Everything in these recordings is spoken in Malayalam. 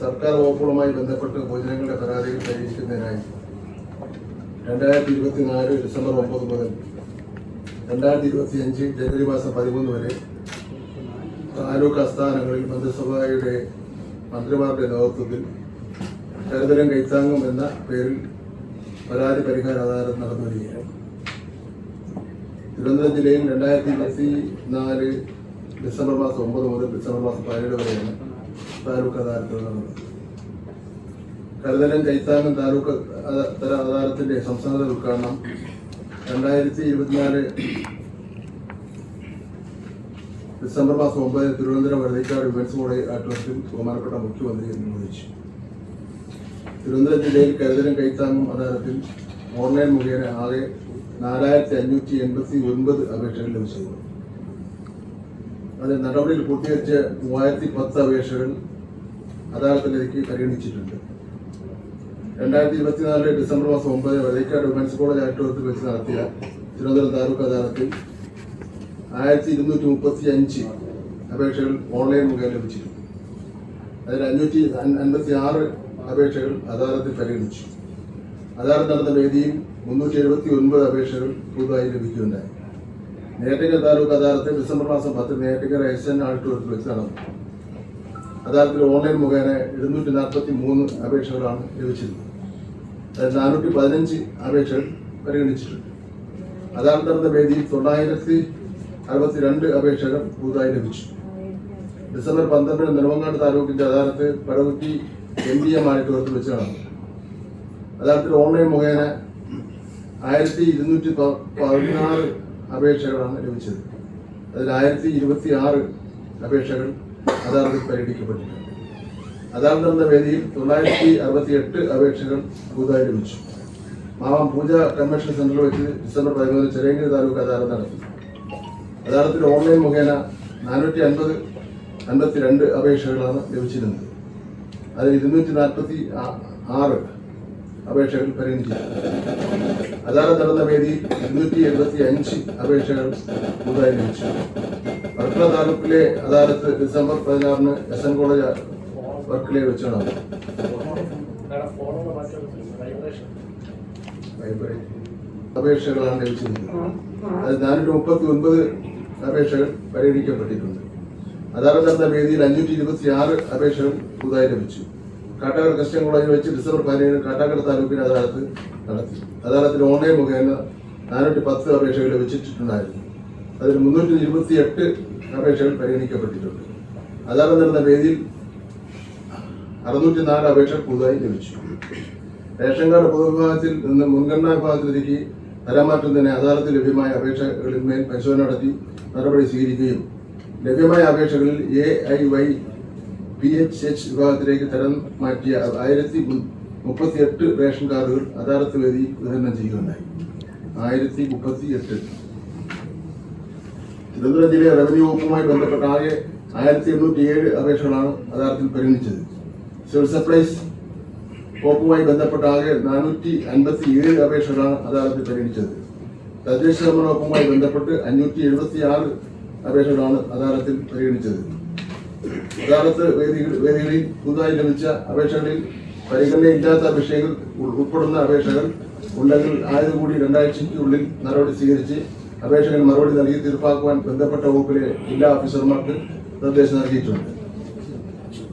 സർക്കാർ വകുപ്പുകളുമായി ബന്ധപ്പെട്ട് പൊതുജനങ്ങളുടെ പരാതികൾ പരിഹരിക്കുന്നതിനായി രണ്ടായിരത്തി ഇരുപത്തിനാല് ഡിസംബർ ഒമ്പത് മുതൽ രണ്ടായിരത്തി ഇരുപത്തി അഞ്ച് ജനുവരി മാസം പതിമൂന്ന് വരെ താലൂക്ക് ആസ്ഥാനങ്ങളിൽ മന്ത്രിസഭയുടെ മന്ത്രിമാരുടെ നേതൃത്വത്തിൽ കരുതലും കൈത്താങ്ങും എന്ന പേരിൽ പരാതി പരിഹാര അദാലത്ത് നടന്നു വരികയാണ് തിരുവനന്തപുരം ജില്ലയിൽ രണ്ടായിരത്തി ഇരുപത്തി നാല് ഡിസംബർ മാസം ഒമ്പത് മുതൽ ഡിസംബർ മാസം പതിനേഴ് വരെയാണ് താലൂക്ക് അദാലത്തുകൾ കരുതലും കൈത്താങ്ങും താലൂക്ക് തല അദാലത്തിന്റെ സംസ്ഥാനതല ഉദ്ഘാടനം. രണ്ടായിരത്തി ഇരുപത്തിനാല് ഡിസംബർ മാസം ഒമ്പതിന് തിരുവനന്തപുരം വെള്ളരിക്കാട് വിമൻസ് കോളേജ് ആറ്റുവത്തിൽ ബഹുമാനപ്പെട്ട മുഖ്യമന്ത്രി നിർവഹിച്ചു തിരുവനന്തപുരം ജില്ലയിൽ കരുതലും കൈത്താങ്ങും അദാലത്തിൽ ഓൺലൈൻ മുഖേന ആകെ നാലായിരത്തി അഞ്ഞൂറ്റി എൺപത്തി ഒൻപത് അപേക്ഷകൾ ലഭിച്ചിരുന്നു. അതിൽ നടപടിയിൽ പൂർത്തീകരിച്ച മൂവായിരത്തി പത്ത് അപേക്ഷകൾ അദാലത്തിലേക്ക് പരിഗണിച്ചിട്ടുണ്ട്. രണ്ടായിരത്തി ഇരുപത്തിനാല് ഡിസംബർ മാസം ഒമ്പത് വെള്ളരിക്കാട് വിമൻസ് കോളേജ് ആറ്റുവത്തിൽ വെച്ച് നടത്തിയ തിരുവനന്തപുരം താലൂക്ക് അദാലത്തിൽ ആയിരത്തി ഇരുന്നൂറ്റി മുപ്പത്തി അഞ്ച് അപേക്ഷകൾ ഓൺലൈൻ മുഖേന ലഭിച്ചിരുന്നു. അതിൽ അഞ്ഞൂറ്റി അൻപത്തി ആറ് അപേക്ഷകൾ അദാലത്തിൽ പരിഗണിച്ചു. അദാലത്ത് നടന്ന വേദിയിൽ മുന്നൂറ്റി എഴുപത്തി ഒൻപത് അപേക്ഷകൾ പുതുതായി ലഭിക്കുകയുണ്ടായി. നേട്ടിക്കര താലൂക്ക് അദാലത്ത് ഡിസംബർ മാസം പത്ത് നേട്ടിക്കര എസ് എൻ ആഡിറ്റോറിയത്തിൽ വെച്ച് നടന്നു. അദാലത്തിൽ ഓൺലൈൻ മുഖേന എഴുന്നൂറ്റി നാൽപ്പത്തി മൂന്ന് അപേക്ഷകളാണ് ലഭിച്ചിരുന്നത്. അതായത് നാനൂറ്റി പതിനഞ്ച് അപേക്ഷകൾ പരിഗണിച്ചിട്ടുണ്ട്. അദാലത്ത് നടന്ന വേദിയിൽ തൊള്ളായിരത്തി അറുപത്തിരണ്ട് അപേക്ഷകൾ പുതുതായി ലഭിച്ചു. ഡിസംബർ പന്ത്രണ്ടിന് Nedumangad താലൂക്കിന്റെ adalat Padakutti M D M ആഡിറ്റോറിയത്തിൽ വെച്ച് നടന്നു അദാലത്തിൽ ഓൺലൈൻ മുഖേന ആയിരത്തി ഇരുന്നൂറ്റി പ- പതിനാറ് അപേക്ഷകളാണ് ലഭിച്ചത്. അതിൽ ആയിരത്തി ഇരുപത്തി ആറ് അപേക്ഷകൾ അദാലത്തിൽ പരിഗണിക്കപ്പെട്ടിട്ടുണ്ട്. അദാലത്ത് നടന്ന വേദിയിൽ തൊള്ളായിരത്തി അറുപത്തി എട്ട് അപേക്ഷകൾ പുതുതായി ലഭിച്ചു. മാവാം പൂജ കൺവെൻഷൻ സെന്ററിൽ വെച്ച് ഡിസംബർ പതിമൂന്ന് ചെറിയങ്കരി താലൂക്ക് അദാലത്ത് നടത്തി. അദാലത്തിൽ ഓൺലൈൻ മുഖേന നാനൂറ്റി അൻപത് രണ്ട് അപേക്ഷകളാണ് ലഭിച്ചിരുന്നത്. അതിൽ ഇരുന്നൂറ്റി നാൽപ്പത്തി ആറ് അപേക്ഷകൾ പരിഗണിച്ചു അദാലത്ത് നടന്ന വേദി ഇരുന്നൂറ്റി എൺപത്തി അഞ്ച് അപേക്ഷകൾ പുതുതായി ലഭിച്ചു. വർക്കല താലൂക്കിലെ അദാലത്ത് ഡിസംബർ പതിനാറിന് എസ് എൻ കോളേജ് വർക്കലയിൽ വെച്ച് നടന്നു അപേക്ഷകളാണ് ലഭിച്ചിരുന്നത് അത് നാനൂറ്റി മുപ്പത്തി ഒൻപത് അപേക്ഷകൾ പരിഗണിക്കപ്പെട്ടിട്ടുണ്ട്. അദാലത്ത് നടന്ന വേദിയിൽ അഞ്ഞൂറ്റി ഇരുപത്തി ആറ് അപേക്ഷകൾ പുതുതായി ലഭിച്ചു. കാട്ടാക്കട ക്രിസ്ത്യൻ കോളേജിൽ വെച്ച് ഡിസംബർ പതിനേഴ് കാട്ടാക്കട താലൂക്കിന് അദാലത്ത് നടത്തി. അദാലത്തിൽ ഓൺലൈൻ മുഖേന നാനൂറ്റി പത്ത് അപേക്ഷകൾ ലഭിച്ചിട്ടുണ്ടായിരുന്നു അതിൽ മുന്നൂറ്റി ഇരുപത്തി എട്ട് അപേക്ഷകൾ പരിഗണിക്കപ്പെട്ടിട്ടുണ്ട്. അദാലത്ത് നടന്ന വേദിയിൽ അറുന്നൂറ്റി നാല് അപേക്ഷകൾ പുതുതായി ലഭിച്ചു. റേഷൻ കാർഡ് പൊതുവിഭാഗത്തിൽ നിന്ന് മുൻഗണനാ വിഭാഗത്തിലേക്ക് തരമാറ്റുന്നതിന് അദാലത്തിൽ ലഭ്യമായ അപേക്ഷകളിന്മേൽ പരിശോധന നടത്തി നടപടി സ്വീകരിക്കുകയും ലഭ്യമായ അപേക്ഷകളിൽ A I Y P H H വിഭാഗത്തിലേക്ക് തരം മാറ്റിയ ആയിരത്തി മുപ്പത്തിയെട്ട് റേഷൻ കാർഡുകൾ അദാലത്ത് വേദി വിതരണം ചെയ്യുകയുണ്ടായി. ആയിരത്തി മുപ്പത്തി എട്ട് തിരുവനന്തപുരം ജില്ലയിലെ റവന്യൂ വകുപ്പുമായി ബന്ധപ്പെട്ട ആകെ ആയിരത്തി എണ്ണൂറ്റി ഏഴ് അപേക്ഷകളാണ് അദാലത്തിൽ പരിഗണിച്ചത്. സിവിൽ സപ്ലൈസ് വകുപ്പുമായി ബന്ധപ്പെട്ട ആകെ നാനൂറ്റി അൻപത്തി ഏഴ് അപേക്ഷകളാണ് അദാലത്തിൽ പരിഗണിച്ചത്. തദ്ദേശ ഭരണ വകുപ്പുമായി ബന്ധപ്പെട്ട് അഞ്ഞൂറ്റി എഴുപത്തി ആറ് അപേക്ഷകളാണ് അദാലത്തിൽ പരിഗണിച്ചത്. അദാലത്ത് വേദികൾ വേദികളിൽ പുതുതായി ലഭിച്ച അപേക്ഷകളിൽ പരിഗണനയില്ലാത്ത അപേക്ഷകൾ ഉൾ- ഉൾപ്പെടുന്ന അപേക്ഷകൾ ഉണ്ടെങ്കിൽ ആയതുകൂടി രണ്ടാഴ്ചയ്ക്കുള്ളിൽ നടപടി സ്വീകരിച്ച് അപേക്ഷകൾ മറുപടി നൽകി തീർപ്പാക്കുവാൻ ബന്ധപ്പെട്ട വകുപ്പിലെ ജില്ലാ ഓഫീസർമാർക്ക് നിർദ്ദേശം നൽകിയിട്ടുണ്ട്.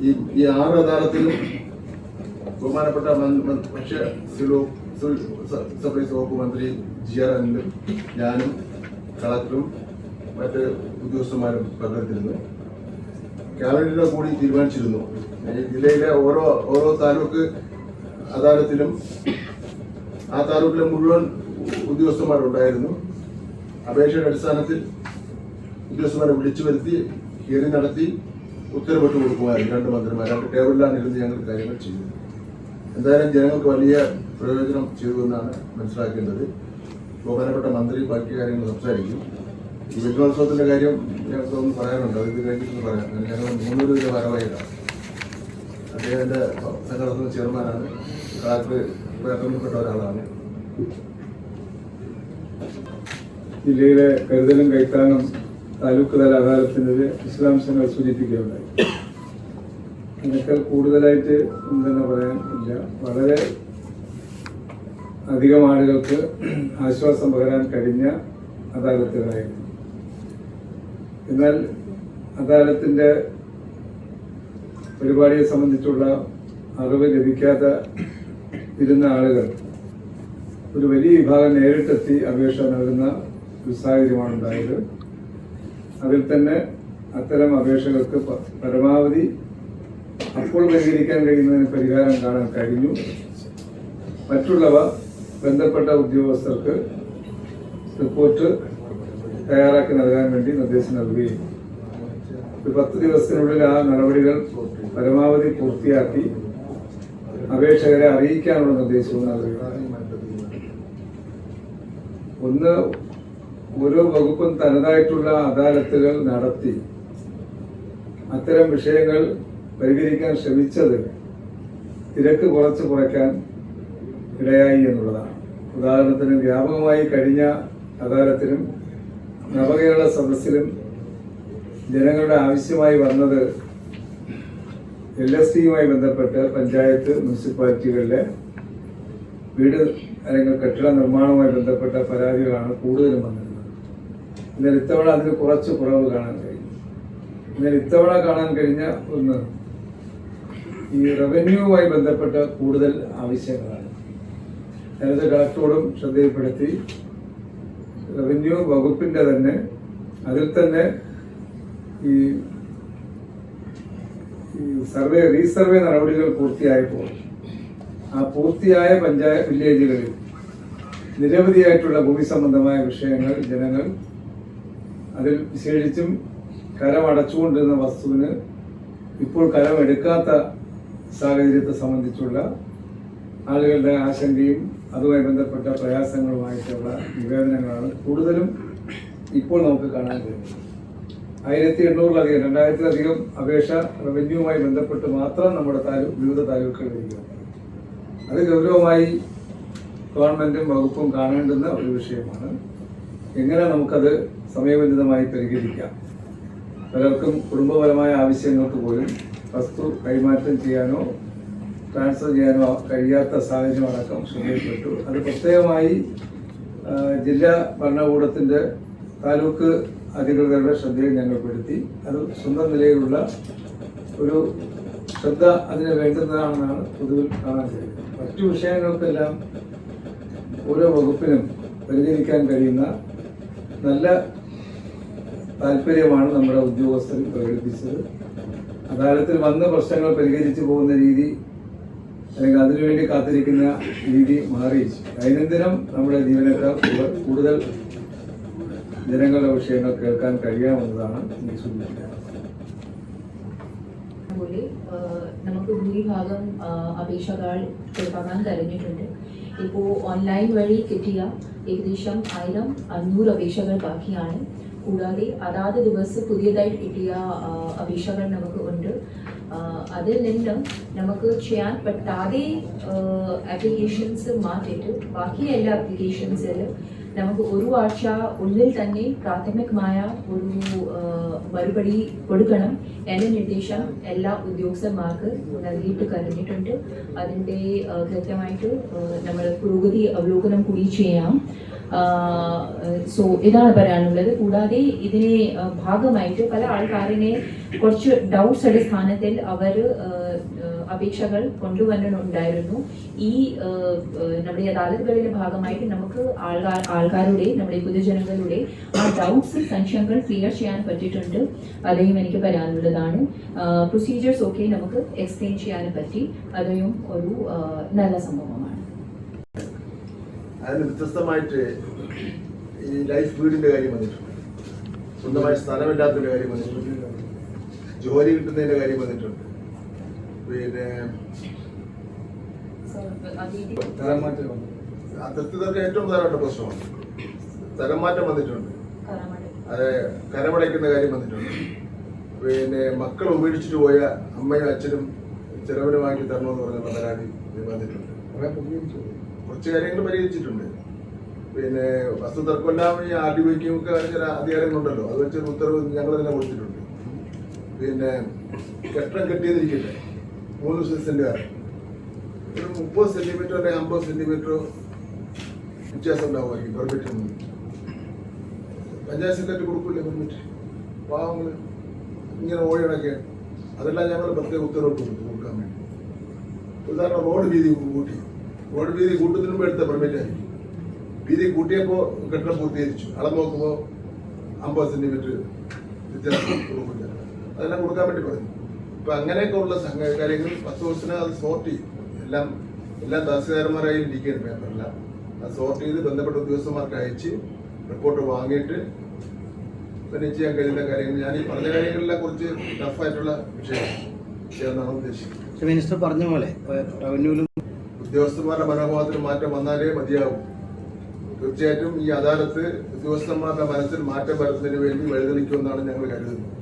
ഈ ഈ ആറ് അദാലത്തിലും ബഹുമാനപ്പെട്ട ഭക്ഷ്യ സപ്ലൈസ് വകുപ്പ് മന്ത്രി ജി ആർ അനിലും ഞാനും കളക്ടറും മറ്റ് ഉദ്യോഗസ്ഥന്മാരും പങ്കെടുത്തിരുന്നു. ക്യാബിനറ്റിനെ കൂടി തീരുമാനിച്ചിരുന്നു. ജില്ലയിലെ ഓരോ ഓരോ താലൂക്ക് അദാലത്തിലും ആ താലൂക്കിലെ മുഴുവൻ ഉദ്യോഗസ്ഥന്മാരുണ്ടായിരുന്നു അപേക്ഷയുടെ അടിസ്ഥാനത്തിൽ ഉദ്യോഗസ്ഥന്മാരെ വിളിച്ചു വരുത്തി ഹിയറിംഗ് നടത്തി ഉത്തരവിട്ട് കൊടുക്കുമായിരുന്നു രണ്ട് മന്ത്രിമാർ. രണ്ട് ടേബിളിലാണ് ഇരുന്ന് ഞങ്ങൾ കാര്യങ്ങൾ ചെയ്തത് എന്തായാലും ജനങ്ങൾക്ക് വലിയ പ്രയോജനം ചെയ്തു എന്നാണ് മനസ്സിലാക്കേണ്ടത്. ബഹുമാനപ്പെട്ട മന്ത്രി ബാക്കി കാര്യങ്ങൾ സംസാരിക്കും. ഈ വിദ്യോത്സവത്തിന്റെ കാര്യം ഞങ്ങൾക്ക് ഒന്ന് പറയാനുണ്ട് അത് കാര്യത്തിൽ പറയാം ഞങ്ങൾ മൂന്നൂറ് രൂപ ഭാരവാഹികളാണ്. അദ്ദേഹത്തിന്റെ സംഘടന ചെയർമാനാണ്. കാലത്ത് പ്രയത്നപ്പെട്ട ഒരാളാണ്. ജില്ലയിലെ കരുതലും കൈത്താങ്ങും താലൂക്ക് തല അദാലത്തിനെതിരെ വിശദാംശങ്ങൾ സൂചിപ്പിക്കുകയുണ്ടായി. അതിനേക്കാൾ കൂടുതലായിട്ട് തന്നെ പറയാൻ ഇല്ല. വളരെ അധികം ആളുകൾക്ക് ആശ്വാസം പകരാൻ കഴിഞ്ഞ അദാലത്തുകളായിരുന്നു. എന്നാൽ അദാലത്തിന്റെ പരിപാടിയെ സംബന്ധിച്ചുള്ള അറിവ് ലഭിക്കാതെ ഇരുന്ന ആളുകൾ ഒരു വലിയ വിഭാഗം നേരിട്ടെത്തി അപേക്ഷ നൽകുന്ന ഒരു സാഹചര്യമാണ് ഉണ്ടായത്. അതിൽ തന്നെ അത്തരം അപേക്ഷകൾക്ക് പരമാവധി അപ്പോൾ പരിഹരിക്കാൻ കഴിയുന്നതിന് പരിഹാരം കാണാൻ കഴിഞ്ഞു. മറ്റുള്ളവ ബന്ധപ്പെട്ട ഉദ്യോഗസ്ഥർക്ക് റിപ്പോർട്ട് തയ്യാറാക്കി നൽകാൻ വേണ്ടി നിർദ്ദേശം നൽകുകയും ഒരു പത്ത് ദിവസത്തിനുള്ളിൽ ആ നടപടികൾ പരമാവധി പൂർത്തിയാക്കി അപേക്ഷകരെ അറിയിക്കാനുള്ള നിർദ്ദേശവും നൽകുകയാണ് ഒന്ന് ഓരോ വകുപ്പും തനതായിട്ടുള്ള അദാലത്തുകൾ നടത്തി അത്തരം വിഷയങ്ങൾ പരിഹരിക്കാൻ ശ്രമിച്ചത് തിരക്ക് കുറച്ച് കുറയ്ക്കാൻ ഇടയായി എന്നുള്ളതാണ്. ഉദാഹരണത്തിന് വ്യാപകമായി കഴിഞ്ഞ അദാലത്തിലും നവകേരള സദസ്സിലും ജനങ്ങളുടെ ആവശ്യമായി വന്നത് എൽ എസ് ടിയുമായി ബന്ധപ്പെട്ട് പഞ്ചായത്ത് മുനിസിപ്പാലിറ്റികളിലെ വീട് അല്ലെങ്കിൽ കെട്ടിട നിർമ്മാണവുമായി ബന്ധപ്പെട്ട പരാതികളാണ് കൂടുതലും വന്നിരുന്നത്. എന്നാൽ ഇത്തവണ അതിന് കുറച്ച് കുറവ് കാണാൻ കഴിയും എന്നാൽ ഇത്തവണ കാണാൻ കഴിഞ്ഞ ഒന്ന് ഈ റവന്യൂവുമായി ബന്ധപ്പെട്ട കൂടുതൽ ആവശ്യങ്ങളാണ്. ഞാനത് കളക്ടറോടും ശ്രദ്ധയിൽപ്പെടുത്തി റവന്യൂ വകുപ്പിന്റെ തന്നെ അതിൽ തന്നെ ഈ സർവേ റീസർവേ നടപടികൾ പൂർത്തിയായപ്പോൾ ആ പൂർത്തിയായ പഞ്ചായത്ത് വില്ലേജുകളിൽ നിരവധിയായിട്ടുള്ള ഭൂമി സംബന്ധമായ വിഷയങ്ങൾ ജനങ്ങൾ അതിൽ വിശേഷിച്ചും കരം അടച്ചുകൊണ്ടിരുന്ന വസ്തുവിന് ഇപ്പോൾ കരം എടുക്കാത്ത സാഹചര്യത്തെ സംബന്ധിച്ചുള്ള ആളുകളുടെ ആശങ്കയും അതുമായി ബന്ധപ്പെട്ട പ്രയാസങ്ങളുമായിട്ടുള്ള നിവേദനങ്ങളാണ് കൂടുതലും ഇപ്പോൾ നമുക്ക് കാണാൻ കഴിയുന്നത്. ആയിരത്തി എണ്ണൂറിലധികം രണ്ടായിരത്തിലധികം അപേക്ഷ റവന്യൂവുമായി ബന്ധപ്പെട്ട് മാത്രം നമ്മുടെ താലൂക്ക് വിവിധ താലൂക്കുകളിൽ വരികയാണ് അത് ഗൗരവമായി ഗവൺമെന്റും വകുപ്പും കാണേണ്ടുന്ന ഒരു വിഷയമാണ്. എങ്ങനെ നമുക്കത് സമയബന്ധിതമായി പരിഹരിക്കാം? പലർക്കും കുടുംബപരമായ ആവശ്യങ്ങൾക്ക് പോലും വസ്തു കൈമാറ്റം ചെയ്യാനോ ട്രാൻസ്ഫർ ചെയ്യാനോ കഴിയാത്ത സാഹചര്യം അടക്കം ശ്രദ്ധയിൽപ്പെട്ടു. അത് പ്രത്യേകമായി ജില്ലാ ഭരണകൂടത്തിന്റെ താലൂക്ക് അധികൃതരുടെ ശ്രദ്ധയിൽ ഞങ്ങൾ പെടുത്തി. അത് സ്വന്തം നിലയിലുള്ള ഒരു ശ്രദ്ധ അതിന് വേണ്ടുന്നതാണെന്നാണ് പൊതുവിൽ കാണാൻ കഴിയുന്നത് മറ്റു വിഷയങ്ങൾക്കെല്ലാം ഓരോ വകുപ്പിനും പരിഹരിക്കാൻ കഴിയുന്ന നല്ല താല്പര്യമാണ് നമ്മുടെ ഉദ്യോഗസ്ഥർ പ്രകടിപ്പിച്ചത്. അദാലത്തിൽ വന്ന പ്രശ്നങ്ങൾ പരിഹരിച്ചു പോകുന്ന രീതി അല്ലെങ്കിൽ അതിനുവേണ്ടി കാത്തിരിക്കുന്ന രീതി മാറി. ദൈനംദിനം നമ്മുടെ ജീവനക്കാർ കൂടുതൽ- ജനങ്ങളുടെ വിഷയങ്ങൾ കേൾക്കാൻ കഴിയാമെന്നതാണ് എനിക്ക് സൂചിപ്പിക്കുന്നത് നമുക്ക് ഭൂരിഭാഗം അപേക്ഷകൾ തീർപ്പാക്കാൻ കഴിഞ്ഞിട്ടുണ്ട്. ഇപ്പോൾ ഓൺലൈൻ വഴി കിട്ടിയ ഏകദേശം ആയിരം അഞ്ഞൂറ് അപേക്ഷകൾ ബാക്കിയാണ്. കൂടാതെ അതാത് ദിവസം പുതിയതായി കിട്ടിയ അപേക്ഷകൾ നമുക്ക് ഉണ്ട്. അതിൽ നിന്ന് നമുക്ക് ചെയ്യാൻ പറ്റാതെ ആപ്ലിക്കേഷൻസ് മാറ്റിയിട്ട് ബാക്കി എല്ലാ ആപ്ലിക്കേഷൻസിലും നമുക്ക് ഒരു ആഴ്ച ഉള്ളിൽ തന്നെ പ്രാഥമികമായ ഒരു മറുപടി കൊടുക്കണം എന്ന നിർദ്ദേശം എല്ലാ ഉദ്യോഗസ്ഥന്മാർക്ക് നൽകിയിട്ട് കഴിഞ്ഞിട്ടുണ്ട്. അതിന്റെ കൃത്യമായിട്ട് നമ്മൾ പുരോഗതി അവലോകനം കൂടി ചെയ്യാം. സോ ഇതാണ് പറയാനുള്ളത്. കൂടാതെ ഇതിനെ ഭാഗമായിട്ട് പല ആൾക്കാരിനെ കുറച്ച് ഡൗട്ട്സ് അടിസ്ഥാനത്തിൽ അവർ അപേക്ഷകൾ കൊണ്ടുവന്നിട്ടുണ്ടായിരുന്നു. ഈ നമ്മുടെ അദാലത്തുകളിലെ ഭാഗമായിട്ട് നമുക്ക് ആൾക്കാർ ആൾക്കാരുടെ നമ്മുടെ പൊതുജനങ്ങളുടെ ആ ഡൗട്ട്സ് സംശയങ്ങൾ ക്ലിയർ ചെയ്യാൻ പറ്റിയിട്ടുണ്ട്. അതെയും എനിക്ക് പറയാനുള്ളതാണ്. പ്രൊസീജിയേഴ്സ് ഒക്കെ നമുക്ക് എക്സ്പ്ലെയിൻ ചെയ്യാൻ പറ്റി. അതെയും ഒരു നല്ല സംഭവമാണ്. അതിന് വ്യത്യസ്തമായിട്ട് ഈ ലൈഫ് വീടിന്റെ കാര്യം വന്നിട്ടുണ്ട്. സ്വന്തമായി സ്ഥലമില്ലാത്തതിന്റെ കാര്യം വന്നിട്ടുണ്ട്. ജോലി കിട്ടുന്നതിന്റെ കാര്യം വന്നിട്ടുണ്ട്. പിന്നെ അതിർത്തിതൊക്കെ ഏറ്റവും പ്രധാനപ്പെട്ട പ്രശ്നമാണ്. സ്ഥലം മാറ്റം വന്നിട്ടുണ്ട്. അത് കരമടയ്ക്കുന്ന കാര്യം വന്നിട്ടുണ്ട്. പിന്നെ മക്കൾ ഉപേക്ഷിച്ചിട്ട് പോയ അമ്മയും അച്ഛനും ചെലവിന് വാങ്ങി തരണമെന്ന് പറഞ്ഞുള്ള പരാതി വന്നിട്ടുണ്ട്. കുറച്ച് കാര്യങ്ങൾ പരിഹരിച്ചിട്ടുണ്ട്. പിന്നെ വസ്തു തർക്കമെല്ലാം ഈ ആർ ഡി ബിക്കും ഒക്കെ ചില അധികാരങ്ങളുണ്ടല്ലോ. അത് വെച്ച് ഉത്തരവ് ഞങ്ങൾ തന്നെ കൊടുത്തിട്ടുണ്ട്. പിന്നെ കെട്ടിടം കെട്ടിയതിരിക്കട്ടെ. മൂന്ന് സെന്റുകാരൻ ഒരു മുപ്പത് സെന്റിമീറ്റർ അല്ലെങ്കിൽ അമ്പത് സെന്റിമീറ്റർ വ്യത്യാസം ഉണ്ടാവുമായിരിക്കും പെർമിറ്റ് ഒന്നും പഞ്ചായത്ത് സെക്രട്ടറി കൊടുക്കില്ലേ പെർമിറ്റ് പാവങ്ങൾ ഇങ്ങനെ ഓടി നടക്കുകയാണ്. അതെല്ലാം ഞങ്ങൾ പ്രത്യേക ഉത്തരവ് കൊടുത്തു കൊടുക്കാൻ വേണ്ടി. ഉദാഹരണം റോഡ് വീതി കൂട്ടി. റോഡ് വീതി കൂട്ടത്തിന് മുമ്പ് എടുത്ത പെർമിറ്റ് ആയിരിക്കും. വീതി കൂട്ടിയപ്പോൾ കെട്ടിടം പൂർത്തീകരിച്ചു. അളവ് നോക്കുമ്പോൾ അമ്പത് സെന്റിമീറ്റർ വ്യത്യാസം അതെല്ലാം കൊടുക്കാൻ വേണ്ടി പറഞ്ഞു. ഇപ്പൊ അങ്ങനെയൊക്കെ ഉള്ള കാര്യങ്ങൾ പത്ത് ദിവസത്തിനകം അത് സോർട്ട് ചെയ്യും. എല്ലാം എല്ലാ തഹസിൽദാരന്മാരായി ഇരിക്കുകയാണ് പേപ്പറെല്ലാം അത് സോർട്ട് ചെയ്ത് ബന്ധപ്പെട്ട ഉദ്യോഗസ്ഥന്മാർക്ക് അയച്ച് റിപ്പോർട്ട് വാങ്ങിയിട്ട് പിന്നെ ചെയ്യാൻ കഴിയുന്ന കാര്യങ്ങൾ. ഞാൻ ഈ പറഞ്ഞ കാര്യങ്ങളെല്ലാം കുറിച്ച് ടഫായിട്ടുള്ള വിഷയം ചെയ്യാമെന്നാണ് ഉദ്ദേശിക്കുന്നത്. മിനിസ്റ്റർ പറഞ്ഞ പോലെ റവന്യൂവിലും ഉദ്യോഗസ്ഥന്മാരുടെ മനോഭാവത്തിൽ മാറ്റം വന്നാലേ മതിയാവും. തീർച്ചയായിട്ടും ഈ അദാലത്ത് ഉദ്യോഗസ്ഥന്മാരുടെ മനസ്സിൽ മാറ്റം വരുന്നതിന് വേണ്ടി വഴിതെളിക്കുമെന്നാണ് ഞങ്ങൾ കരുതുന്നത്.